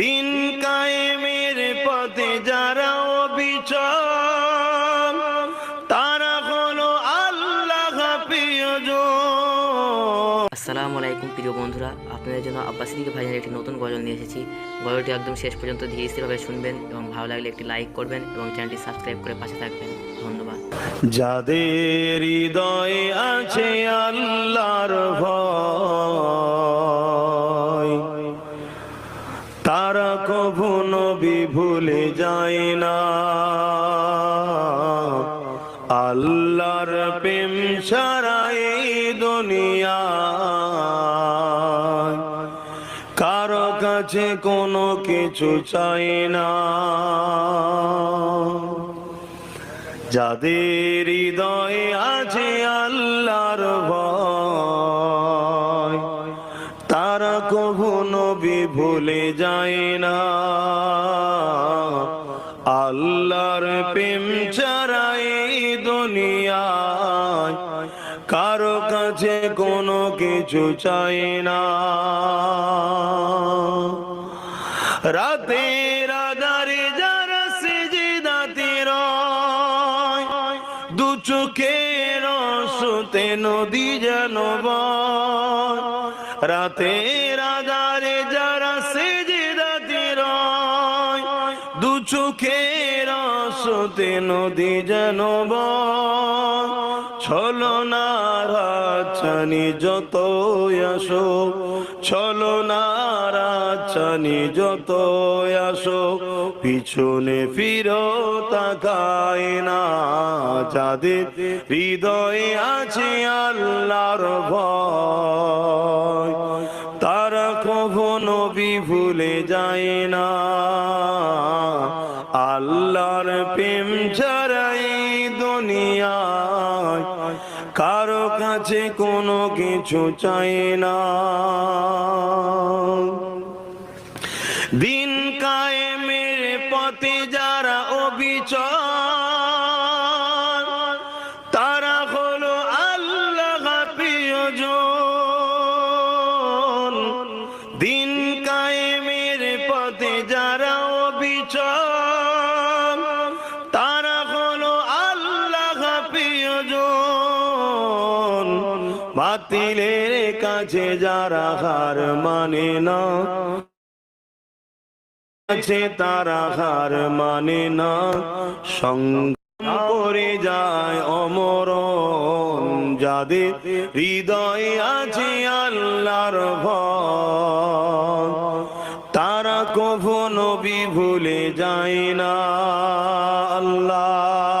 দিন কায়েমের পথে যারা অবিচল তারা হলো আল্লাহ প্রিয়জন। আসসালামু আলাইকুম প্রিয় বন্ধুরা আপনাদের জন্য আব্বাস সিদ্দিকী ভাইজানের একটি নতুন গজল নিয়ে এসেছি। গজলটি একদম শেষ পর্যন্ত ধীরে স্থিরভাবে শুনবেন এবং ভালো লাগলে একটি লাইক করবেন এবং চ্যানেলটি সাবস্ক্রাইব করে পাশে থাকবেন। ধন্যবাদ। যাদের হৃদয়ে আছে আল্লাহর তারা কভু নবী ভুলে যায় না। আল্লাহর প্রেম ছাড়া এই দুনিয়া। কারও কাছে কোনো কিছু চাই না। যাদের হৃদয়ে আছে আল্লাহর ভয় নবী ভুলে যায় না। আল্লাহর প্রেম এই দুনিয়ায় কারও কাছে কোনো কিছু চাই না। রাতের আধারে যারা সিজদাতে দু চোখের সুতে নদী যেন रा तेरा रे जा সুতে নদী যেন বয় ছলো না রাচানি যত আসো ছলো না রাচানি যত আসো পিছনে ফিরো তাকায় না যাদের হৃদয়ে আছে আল্লাহর ভয়। তারা কখনো ভুলে যায় না। আল্লাহর প্রেম ছাড়াই দুনিয়ায় কারও কাছে কোনো কিছু চাই না। দিন কায়েমের পথে যারা অবিচল, তারা হলো আল্লাহ প্রিয়জন। দিন কায়েমের পথে যারা অবিচল বাতিলের কাছে যারা হার মানে না। আছে তারা হার মানে না। সংগ্রাম করে যায় অমর যাদের হৃদয়ে আছে আল্লাহর ভয়। তারা কভু নবী ভুলে যায় না আল্লাহ।